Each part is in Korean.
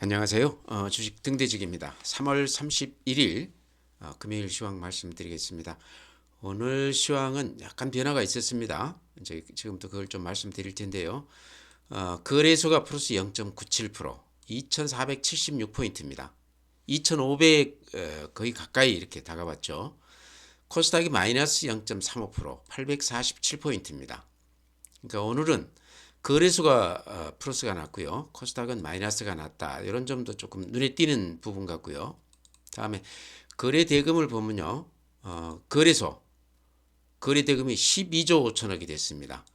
안녕하세요. 어, 주식 등대직입니다. 3월 31일 어, 금요일 시황 말씀드리겠습니다. 오늘 시황은 약간 변화가 있었습니다. 이제 지금부터 그걸 좀 말씀드릴 텐데요. 어, 거래소가 플러스 0.97%, 2,476포인트입니다. 2,500 어, 거의 가까이 이렇게 다가왔죠. 코스닥이 마이너스 0.35%, 847포인트입니다. 그러니까 오늘은 거래소가 어, 플러스가 났고요. 코스닥은 마이너스가 났다. 이런 점도 조금 눈에 띄는 부분 같고요. 다음에 거래 대금을 보면요. 어, 거래소 거래 대금이 12조 5천억이 됐습니다.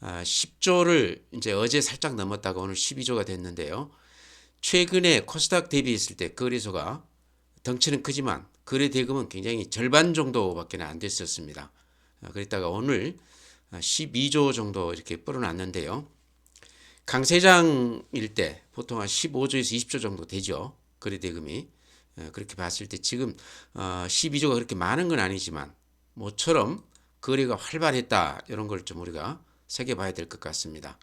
아, 10조를 이제 어제 살짝 넘었다가 오늘 12조가 됐는데요. 최근에 코스닥 대비했을 때 거래소가 덩치는 크지만 거래 대금은 굉장히 절반 정도밖에 안 됐었습니다. 아, 그랬다가 오늘 12조 정도 이렇게 불어났는데요. 강세장일 때 보통 한 15조에서 20조 정도 되죠. 거래 대금이. 어, 그렇게 봤을 때 지금 12조가 그렇게 많은 건 아니지만 모처럼 거래가 활발했다 이런 걸 좀 우리가 새겨봐야 될 것 같습니다.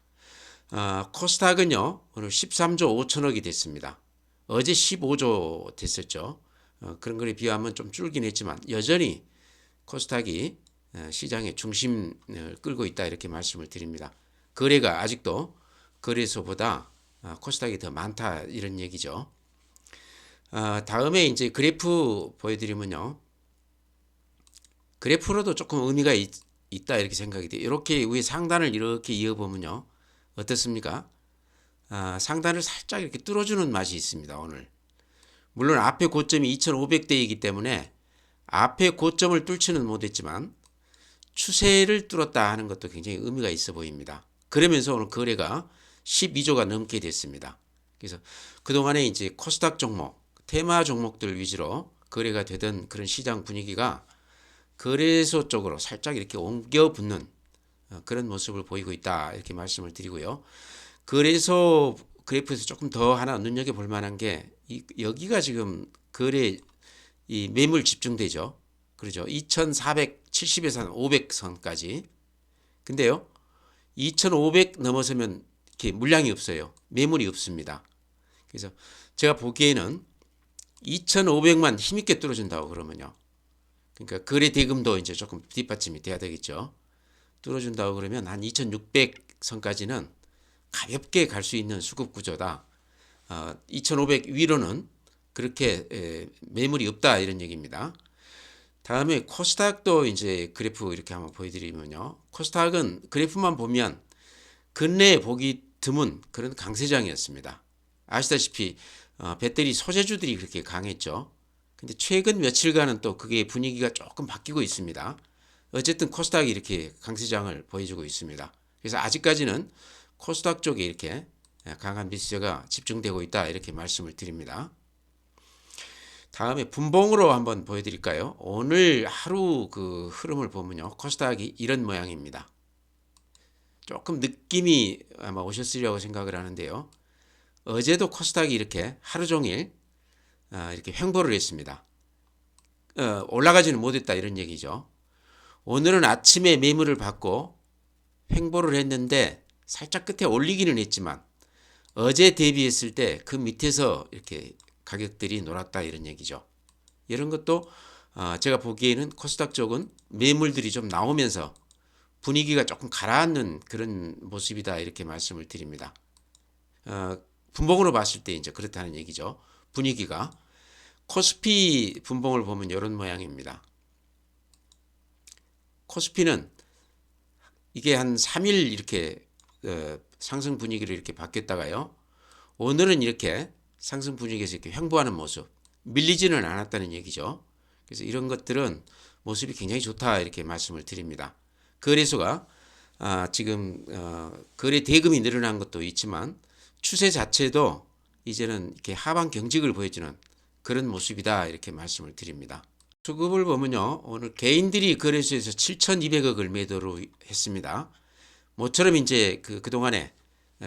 어, 코스닥은요 오늘 13조 5천억이 됐습니다. 어제 15조 됐었죠. 어, 그런 거에 비하면 좀 줄긴 했지만 여전히 코스닥이 어, 시장의 중심을 끌고 있다 이렇게 말씀을 드립니다. 거래가 아직도 거래소보다 어, 코스닥이 더 많다 이런 얘기죠. 어, 다음에 이제 그래프 보여드리면요. 그래프로도 조금 의미가 있, 다 이렇게 생각이 돼요. 이렇게 위에 상단을 이렇게 이어보면요. 어떻습니까? 아, 상단을 살짝 이렇게 뚫어주는 맛이 있습니다. 오늘. 물론 앞에 고점이 2,500대이기 때문에 앞에 고점을 뚫지는 못했지만 추세를 뚫었다 하는 것도 굉장히 의미가 있어 보입니다. 그러면서 오늘 거래가 12조가 넘게 됐습니다. 그래서 그동안에 이제 코스닥 종목, 테마 종목들 위주로 거래가 되던 그런 시장 분위기가 거래소 쪽으로 살짝 이렇게 옮겨 붙는 어, 그런 모습을 보이고 있다. 이렇게 말씀을 드리고요. 거래소 그래프에서 조금 더 하나 눈여겨 볼 만한 게 이, 여기가 지금 거래 이 매물 집중되죠. 그러죠. 2,470에서 한 500선까지. 근데요. 2,500 넘어서면 이렇게 물량이 없어요. 매물이 없습니다. 그래서 제가 보기에는 2,500만 힘있게 뚫어준다고 그러면요. 그러니까 거래 대금도 이제 조금 뒷받침이 돼야 되겠죠. 뚫어준다고 그러면 한 2,600 선까지는 가볍게 갈 수 있는 수급 구조다. 어, 2,500 위로는 그렇게 에, 매물이 없다 이런 얘기입니다. 다음에 코스닥도 이제 그래프 이렇게 한번 보여드리면요. 코스닥은 그래프만 보면 근래에 보기 드문 그런 강세장이었습니다. 아시다시피 어, 배터리 소재주들이 그렇게 강했죠. 근데 최근 며칠간은 또 그게 분위기가 조금 바뀌고 있습니다. 어쨌든 코스닥이 이렇게 강세장을 보여주고 있습니다. 그래서 아직까지는 코스닥 쪽에 이렇게 강한 미세가 집중되고 있다 이렇게 말씀을 드립니다. 다음에 분봉으로 한번 보여드릴까요? 오늘 하루 그 흐름을 보면요. 코스닥이 이런 모양입니다. 조금 느낌이 아마 오셨으리라고 생각을 하는데요. 어제도 코스닥이 이렇게 하루 종일 아, 이렇게 횡보를 했습니다. 어, 올라가지는 못했다 이런 얘기죠. 오늘은 아침에 매물을 받고 횡보를 했는데 살짝 끝에 올리기는 했지만 어제 대비했을 때 그 밑에서 이렇게 가격들이 놀았다 이런 얘기죠. 이런 것도 어, 제가 보기에는 코스닥 쪽은 매물들이 좀 나오면서 분위기가 조금 가라앉는 그런 모습이다 이렇게 말씀을 드립니다. 어, 분봉으로 봤을 때 이제 그렇다는 얘기죠. 분위기가 코스피 분봉을 보면 이런 모양입니다. 코스피는 이게 한 3일 이렇게 어, 상승 분위기를 이렇게 바뀌었다가요. 오늘은 이렇게 상승 분위기에서 이렇게 횡보하는 모습, 밀리지는 않았다는 얘기죠. 그래서 이런 것들은 모습이 굉장히 좋다 이렇게 말씀을 드립니다. 거래소가 아, 지금 어, 거래 대금이 늘어난 것도 있지만 추세 자체도 이제는 이렇게 하방 경직을 보여주는 그런 모습이다 이렇게 말씀을 드립니다. 수급을 보면요 오늘 개인들이 거래소에서 7,200억을 매도로 했습니다. 모처럼 이제 그 그동안에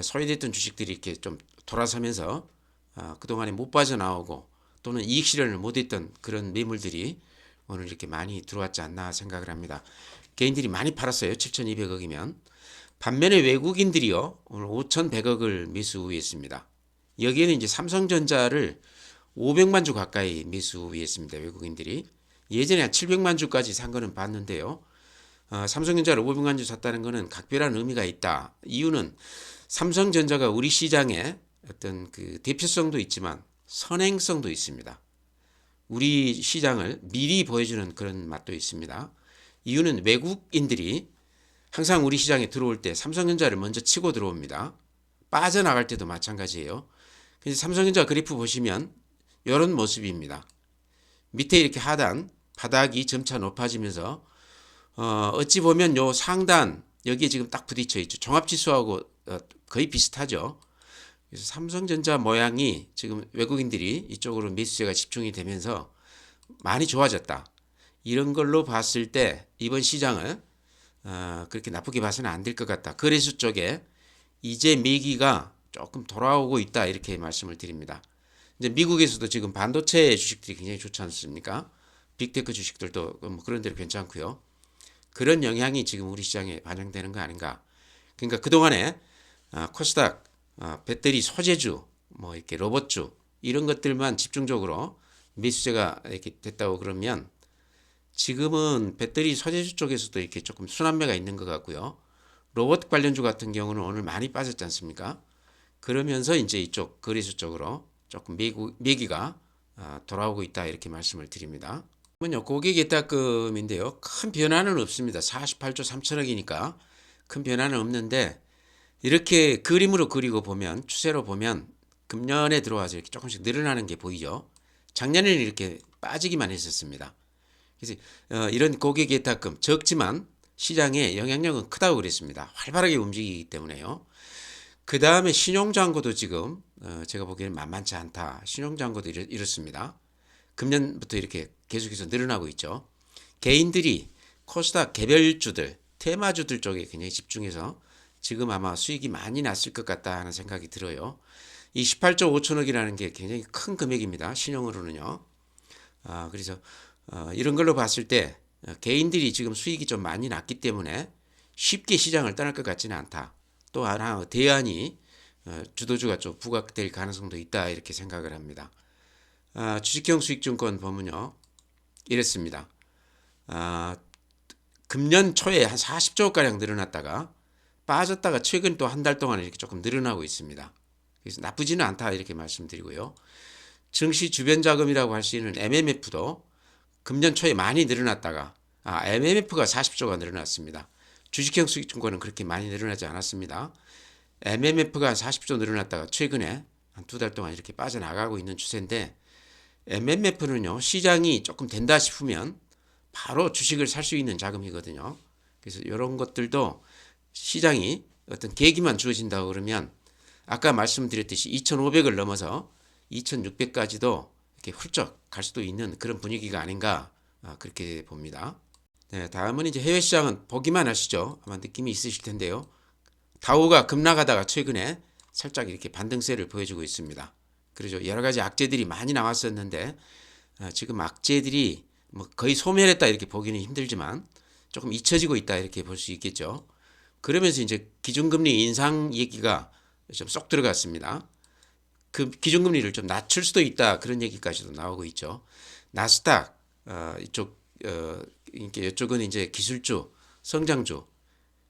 소외됐던 주식들이 이렇게 좀 돌아서면서 어, 그동안에 못 빠져나오고 또는 이익 실현을 못했던 그런 매물들이 오늘 이렇게 많이 들어왔지 않나 생각을 합니다. 개인들이 많이 팔았어요. 7,200억이면. 반면에 외국인들이요. 오늘 5,100억을 매수했습니다. 여기에는 이제 삼성전자를 500만 주 가까이 매수했습니다. 외국인들이 예전에 한 700만 주까지 산 거는 봤는데요. 어, 삼성전자를 500만 주 샀다는 거는 각별한 의미가 있다. 이유는 삼성전자가 우리 시장에 어떤 그 대표성도 있지만 선행성도 있습니다. 우리 시장을 미리 보여주는 그런 맛도 있습니다. 이유는 외국인들이 항상 우리 시장에 들어올 때 삼성전자를 먼저 치고 들어옵니다. 빠져나갈 때도 마찬가지예요. 그래서 삼성전자 그래프 보시면 이런 모습입니다. 밑에 이렇게 하단 바닥이 점차 높아지면서 어, 어찌 보면 요 상단 여기에 지금 딱 부딪혀 있죠. 종합지수하고 어, 거의 비슷하죠. 그래서 삼성전자 모양이 지금 외국인들이 이쪽으로 매수세가 집중이 되면서 많이 좋아졌다. 이런 걸로 봤을 때 이번 시장을 어, 그렇게 나쁘게 봐서는 안 될 것 같다. 거래소 쪽에 이제 매기가 조금 돌아오고 있다 이렇게 말씀을 드립니다. 이제 미국에서도 지금 반도체 주식들이 굉장히 좋지 않습니까? 빅테크 주식들도 뭐 그런 데로 괜찮고요. 그런 영향이 지금 우리 시장에 반영되는 거 아닌가? 그러니까 그 동안에 아, 코스닥 아, 배터리 소재주, 뭐 이렇게 로봇주 이런 것들만 집중적으로 매수세가 이렇게 됐다고 그러면 지금은 배터리 소재주 쪽에서도 이렇게 조금 순환매가 있는 것 같고요. 로봇 관련주 같은 경우는 오늘 많이 빠졌지 않습니까? 그러면서 이제 이쪽 거래소 쪽으로 조금 매기가 아, 돌아오고 있다 이렇게 말씀을 드립니다. 그러면요 고객 예탁금인데요 큰 변화는 없습니다. 48조 3천억이니까 큰 변화는 없는데 이렇게 그림으로 그리고 보면 추세로 보면 금년에 들어와서 이렇게 조금씩 늘어나는 게 보이죠. 작년에는 이렇게 빠지기만 했었습니다. 그래서 어, 이런 고객 예탁금 적지만 시장에 영향력은 크다고 그랬습니다. 활발하게 움직이기 때문에요. 그 다음에 신용잔고도 지금 어, 제가 보기에는 만만치 않다. 신용잔고도 이렇, 이렇습니다. 금년부터 이렇게 계속해서 늘어나고 있죠. 개인들이 코스닥 개별주들, 테마주들 쪽에 굉장히 집중해서 지금 아마 수익이 많이 났을 것 같다 하는 생각이 들어요. 이 18조 5천억이라는 게 굉장히 큰 금액입니다. 신용으로는요. 아, 그래서 어, 이런 걸로 봤을 때 어, 개인들이 지금 수익이 좀 많이 났기 때문에 쉽게 시장을 떠날 것 같지는 않다. 또 하나 대안이 어, 주도주가 좀 부각될 가능성도 있다 이렇게 생각을 합니다. 아, 주식형 수익증권 보면요 이랬습니다. 아, 금년 초에 한 40조 가량 늘어났다가 빠졌다가 최근 또 한 달 동안 이렇게 조금 늘어나고 있습니다. 그래서 나쁘지는 않다 이렇게 말씀드리고요. 증시 주변 자금이라고 할 수 있는 MMF도 금년 초에 많이 늘어났다가 아, MMF가 40조가 늘어났습니다. 주식형 수익증권은 그렇게 많이 늘어나지 않았습니다. MMF가 40조 늘어났다가 최근에 한 두 달 동안 이렇게 빠져나가고 있는 추세인데 MMF는요 시장이 조금 된다 싶으면 바로 주식을 살 수 있는 자금이거든요. 그래서 이런 것들도 시장이 어떤 계기만 주어진다고 그러면 아까 말씀드렸듯이 2,500을 넘어서 2,600까지도 이렇게 훌쩍 갈 수도 있는 그런 분위기가 아닌가 아, 그렇게 봅니다. 네, 다음은 이제 해외 시장은 보기만 하시죠. 아마 느낌이 있으실 텐데요. 다우가 급락하다가 최근에 살짝 이렇게 반등세를 보여주고 있습니다. 그러죠. 여러 가지 악재들이 많이 나왔었는데 아, 지금 악재들이 뭐 거의 소멸했다 이렇게 보기는 힘들지만 조금 잊혀지고 있다 이렇게 볼 수 있겠죠. 그러면서 이제 기준금리 인상 얘기가 좀 쏙 들어갔습니다. 그 기준금리를 좀 낮출 수도 있다 그런 얘기까지도 나오고 있죠. 나스닥 어, 이쪽 어, 이렇게 이쪽은 이제 기술주, 성장주,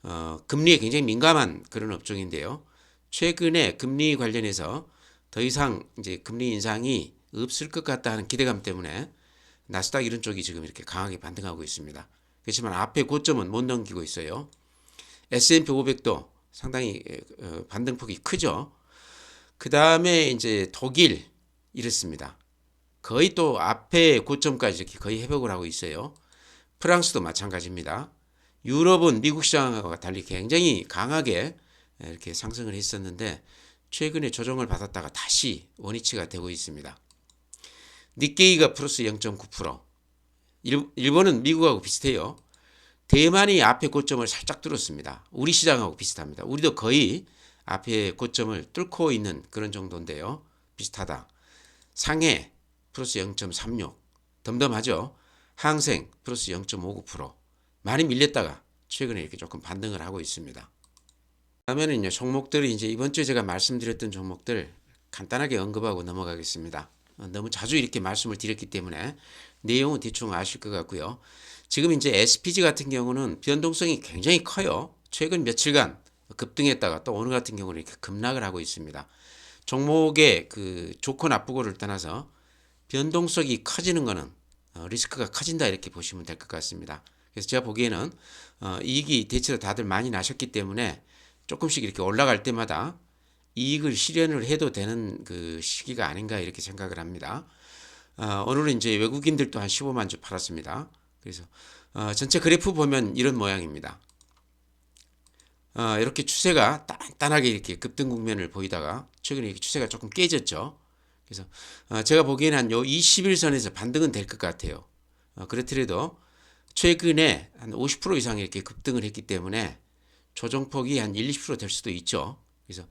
어, 금리에 굉장히 민감한 그런 업종인데요. 최근에 금리 관련해서 더 이상 이제 금리 인상이 없을 것 같다 하는 기대감 때문에 나스닥 이런 쪽이 지금 이렇게 강하게 반등하고 있습니다. 그렇지만 앞에 고점은 못 넘기고 있어요. S&P 500도 상당히 어, 반등폭이 크죠. 그 다음에 이제 독일 이렇습니다. 거의 또 앞에 고점까지 이렇게 거의 회복을 하고 있어요. 프랑스도 마찬가지입니다. 유럽은 미국 시장과 달리 굉장히 강하게 이렇게 상승을 했었는데 최근에 조정을 받았다가 다시 원위치가 되고 있습니다. 니케이가 플러스 0.9%. 일본은 미국하고 비슷해요. 대만이 앞에 고점을 살짝 뚫었습니다. 우리 시장하고 비슷합니다. 우리도 거의 앞에 고점을 뚫고 있는 그런 정도인데요. 비슷하다. 상해 플러스 0.36. 덤덤하죠. 항생 플러스 0.59%. 많이 밀렸다가 최근에 이렇게 조금 반등을 하고 있습니다. 다음에는요, 종목들이 이제 이번 주에 제가 말씀드렸던 종목들 간단하게 언급하고 넘어가겠습니다. 어, 너무 자주 이렇게 말씀을 드렸기 때문에 내용은 대충 아실 것 같고요. 지금 이제 SPG 같은 경우는 변동성이 굉장히 커요. 최근 며칠간 급등했다가 또 오늘 같은 경우는 이렇게 급락을 하고 있습니다. 종목의 그 좋고 나쁘고를 떠나서 변동성이 커지는 것은 어, 리스크가 커진다 이렇게 보시면 될 것 같습니다. 그래서 제가 보기에는 어, 이익이 대체로 다들 많이 나셨기 때문에 조금씩 이렇게 올라갈 때마다 이익을 실현을 해도 되는 그 시기가 아닌가 이렇게 생각을 합니다. 어, 오늘은 이제 외국인들도 한 15만 주 팔았습니다. 그래서 어, 전체 그래프 보면 이런 모양입니다. 어, 이렇게 추세가 단단하게 이렇게 급등 국면을 보이다가 최근에 이렇게 추세가 조금 깨졌죠. 그래서 어, 제가 보기에는 한요 21선에서 반등은 될 것 같아요. 어, 그렇더라도 최근에 한 50% 이상 이렇게 급등을 했기 때문에 조정폭이 한 1, 20%될 수도 있죠. 그래서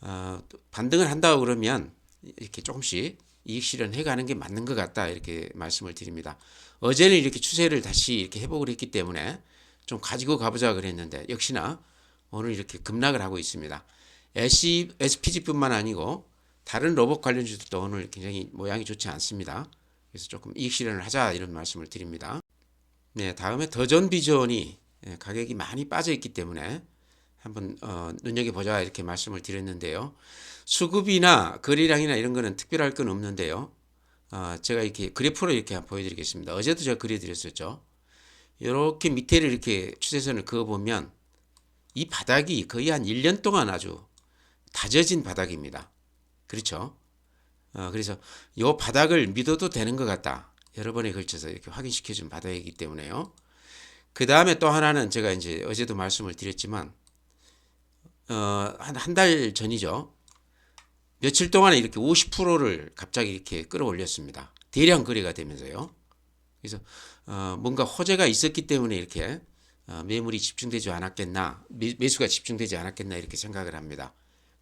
어, 또 반등을 한다고 그러면 이렇게 조금씩 이익 실현해 가는 게 맞는 것 같다 이렇게 말씀을 드립니다. 어제는 이렇게 추세를 다시 이렇게 회복을 했기 때문에 좀 가지고 가보자 그랬는데 역시나 오늘 이렇게 급락을 하고 있습니다. SPG뿐만 아니고 다른 로봇 관련 주들도 오늘 굉장히 모양이 좋지 않습니다. 그래서 조금 이익 실현을 하자 이런 말씀을 드립니다. 네, 다음에 더전 비전이 예, 가격이 많이 빠져 있기 때문에 한번 어, 눈여겨 보자 이렇게 말씀을 드렸는데요. 수급이나 거래량이나 이런 거는 특별할 건 없는데요. 어, 제가 이렇게 그래프로 이렇게 보여드리겠습니다. 어제도 제가 그려드렸었죠. 이렇게 밑에를 이렇게 추세선을 그어 보면 이 바닥이 거의 한 1년 동안 아주 다져진 바닥입니다. 그렇죠? 어, 그래서 이 바닥을 믿어도 되는 것 같다. 여러 번에 걸쳐서 이렇게 확인시켜준 바닥이기 때문에요. 그 다음에 또 하나는 제가 이제 어제도 말씀을 드렸지만, 어, 한, 한 달 전이죠. 며칠 동안에 이렇게 50%를 갑자기 이렇게 끌어올렸습니다. 대량 거래가 되면서요. 그래서, 어, 뭔가 호재가 있었기 때문에 이렇게 어, 매물이 집중되지 않았겠나, 매, 매수가 집중되지 않았겠나 이렇게 생각을 합니다.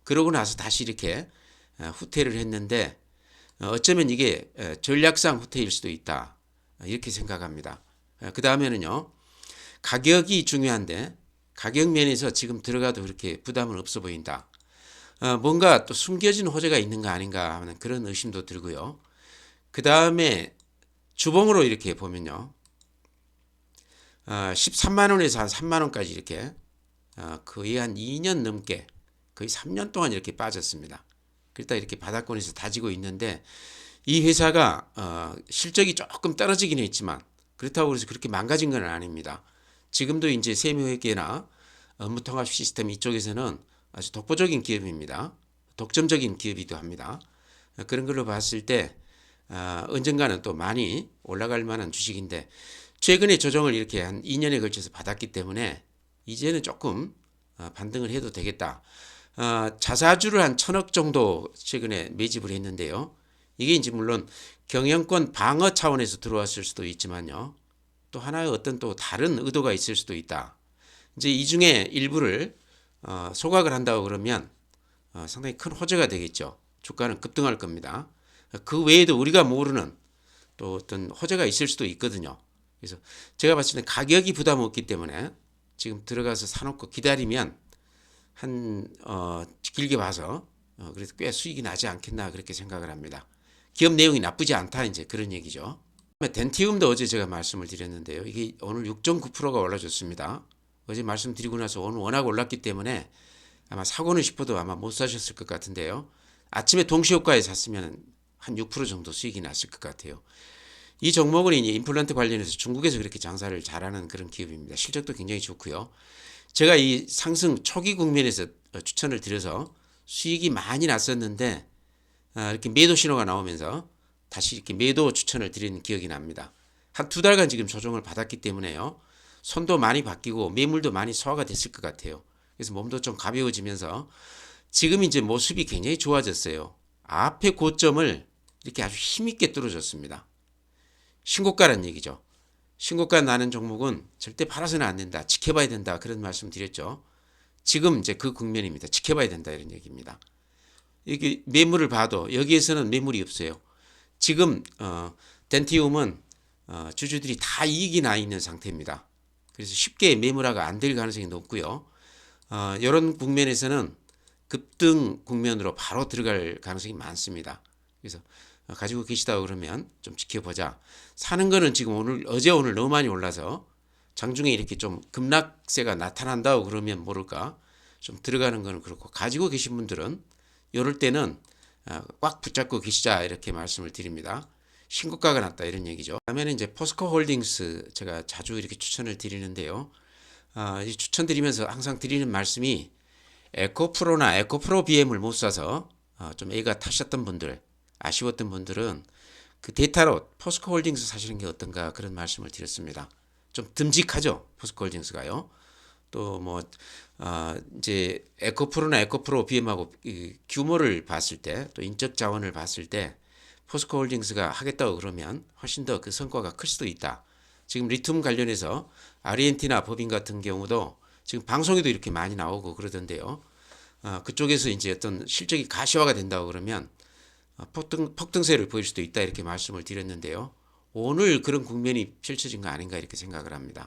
그러고 나서 다시 이렇게 어, 후퇴를 했는데, 어, 어쩌면 이게 에, 전략상 후퇴일 수도 있다. 어, 이렇게 생각합니다. 그 다음에는요, 가격이 중요한데, 가격 면에서 지금 들어가도 그렇게 부담은 없어 보인다. 어, 뭔가 또 숨겨진 호재가 있는가 아닌가 하는 그런 의심도 들고요. 그 다음에 주봉으로 이렇게 보면요. 어, 13만 원에서 한 3만 원까지 이렇게 어, 거의 한 2년 넘게 거의 3년 동안 이렇게 빠졌습니다. 그러다 이렇게 바닥권에서 다지고 있는데 이 회사가 어, 실적이 조금 떨어지긴 했지만 그렇다고 해서 그렇게 망가진 건 아닙니다. 지금도 이제 세무회계나 업무통합 시스템 이쪽에서는 아주 독보적인 기업입니다. 독점적인 기업이기도 합니다. 그런 걸로 봤을 때 어, 언젠가는 또 많이 올라갈 만한 주식인데 최근에 조정을 이렇게 한 2년에 걸쳐서 받았기 때문에 이제는 조금 어, 반등을 해도 되겠다. 어, 자사주를 한 천억 정도 최근에 매집을 했는데요. 이게 이제 물론 경영권 방어 차원에서 들어왔을 수도 있지만요. 또 하나의 어떤 또 다른 의도가 있을 수도 있다. 이제 이 중에 일부를 어, 소각을 한다고 그러면 어, 상당히 큰 호재가 되겠죠. 주가는 급등할 겁니다. 그 외에도 우리가 모르는 또 어떤 호재가 있을 수도 있거든요. 그래서 제가 봤을 때 가격이 부담 없기 때문에 지금 들어가서 사놓고 기다리면 한 어, 길게 봐서 어, 그래도 꽤 수익이 나지 않겠나 그렇게 생각을 합니다. 기업 내용이 나쁘지 않다 이제 그런 얘기죠. 덴티움도 어제 제가 말씀을 드렸는데요. 이게 오늘 6.9%가 올라줬습니다. 어제 말씀드리고 나서 오늘 워낙 올랐기 때문에 아마 사고는 싶어도 아마 못 사셨을 것 같은데요. 아침에 동시효과에 샀으면 한 6% 정도 수익이 났을 것 같아요. 이 종목은 이제 임플란트 관련해서 중국에서 그렇게 장사를 잘하는 그런 기업입니다. 실적도 굉장히 좋고요. 제가 이 상승 초기 국면에서 추천을 드려서 수익이 많이 났었는데 아, 이렇게 매도 신호가 나오면서 다시 이렇게 매도 추천을 드리는 기억이 납니다. 한 두 달간 지금 조정을 받았기 때문에요. 손도 많이 바뀌고 매물도 많이 소화가 됐을 것 같아요. 그래서 몸도 좀 가벼워지면서 지금 이제 모습이 굉장히 좋아졌어요. 앞에 고점을 이렇게 아주 힘있게 뚫어줬습니다. 신고가란 얘기죠. 신고가 나는 종목은 절대 팔아서는 안 된다. 지켜봐야 된다. 그런 말씀 드렸죠. 지금 이제 그 국면입니다. 지켜봐야 된다. 이런 얘기입니다. 이게 매물을 봐도 여기에서는 매물이 없어요. 지금 어, 덴티움은 어, 주주들이 다 이익이 나 있는 상태입니다. 그래서 쉽게 매물화가 안 될 가능성이 높고요. 어, 이런 국면에서는 급등 국면으로 바로 들어갈 가능성이 많습니다. 그래서 어, 가지고 계시다 그러면 좀 지켜보자. 사는 거는 지금 오늘 어제 오늘 너무 많이 올라서 장중에 이렇게 좀 급락세가 나타난다고 그러면 모를까 좀 들어가는 거는 그렇고 가지고 계신 분들은 이럴 때는 아, 꽉 붙잡고 계시자 이렇게 말씀을 드립니다. 신고가가 났다 이런 얘기죠. 다음에는 이제 포스코 홀딩스 제가 자주 이렇게 추천을 드리는데요. 아, 이 추천드리면서 항상 드리는 말씀이 에코프로나 에코프로 BM을 못 사서 어, 좀 애가 타셨던 분들 아쉬웠던 분들은 그 데이터로 포스코 홀딩스 사시는 게 어떤가 그런 말씀을 드렸습니다. 좀 듬직하죠 포스코 홀딩스가요. 또뭐 어, 이제 에코프로나 에코프로 BM하고 이 규모를 봤을 때 또 인적 자원을 봤을 때 포스코 홀딩스가 하겠다고 그러면 훨씬 더 그 성과가 클 수도 있다. 지금 리튬 관련해서 아르헨티나 법인 같은 경우도 지금 방송에도 이렇게 많이 나오고 그러던데요. 어, 그쪽에서 이제 어떤 실적이 가시화가 된다고 그러면 어, 폭등, 폭등세를 보일 수도 있다 이렇게 말씀을 드렸는데요. 오늘 그런 국면이 펼쳐진 거 아닌가 이렇게 생각을 합니다.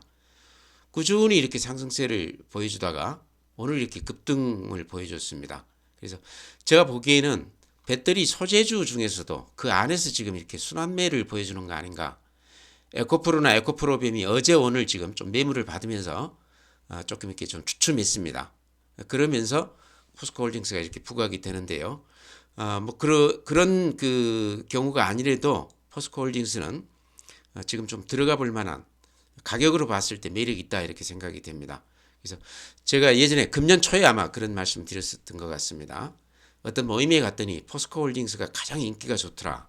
꾸준히 이렇게 상승세를 보여주다가 오늘 이렇게 급등을 보여줬습니다. 그래서 제가 보기에는 배터리 소재주 중에서도 그 안에서 지금 이렇게 순환매를 보여주는 거 아닌가. 에코프로나 에코프로빔이 어제 오늘 지금 좀 매물을 받으면서 아, 조금 이렇게 좀 주춤했습니다. 그러면서 포스코홀딩스가 이렇게 부각이 되는데요. 아, 뭐 그러, 그런 그 경우가 아니래도 포스코홀딩스는 아, 지금 좀 들어가 볼 만한 가격으로 봤을 때 매력 있다 이렇게 생각이 됩니다. 그래서 제가 예전에 금년 초에 아마 그런 말씀 드렸었던 것 같습니다. 어떤 모임에 갔더니 포스코홀딩스가 가장 인기가 좋더라.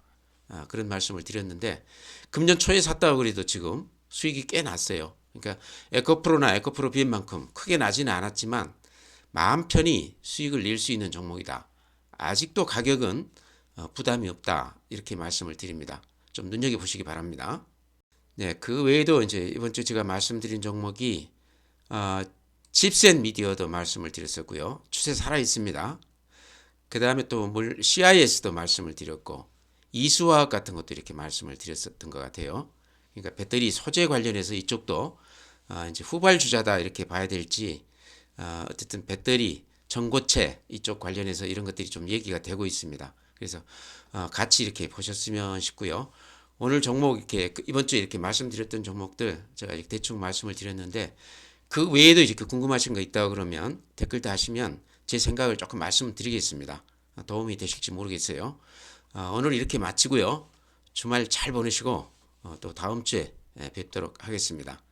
아, 그런 말씀을 드렸는데 금년 초에 샀다고 그래도 지금 수익이 꽤 났어요. 그러니까 에코프로나 에코프로 비엔만큼 크게 나지는 않았지만 마음 편히 수익을 낼 수 있는 종목이다. 아직도 가격은 어, 부담이 없다. 이렇게 말씀을 드립니다. 좀 눈여겨 보시기 바랍니다. 네, 그 외에도 이제 이번 주 제가 말씀드린 종목이 어, 집센 미디어도 말씀을 드렸었고요. 추세 살아 있습니다. 그 다음에 또 물, CIS도 말씀을 드렸고 이수화학 같은 것도 이렇게 말씀을 드렸었던 것 같아요. 그러니까 배터리 소재 관련해서 이쪽도 아, 이제 후발 주자다 이렇게 봐야 될지 아, 어쨌든 배터리 전고체 이쪽 관련해서 이런 것들이 좀 얘기가 되고 있습니다. 그래서 아, 같이 이렇게 보셨으면 싶고요. 오늘 종목 이렇게 그 이번 주에 이렇게 말씀드렸던 종목들 제가 대충 말씀을 드렸는데 그 외에도 이렇게 궁금하신 거 있다 그러면 댓글 다시면 제 생각을 조금 말씀드리겠습니다. 도움이 되실지 모르겠어요. 아, 오늘 이렇게 마치고요. 주말 잘 보내시고 어, 또 다음 주에 예, 뵙도록 하겠습니다.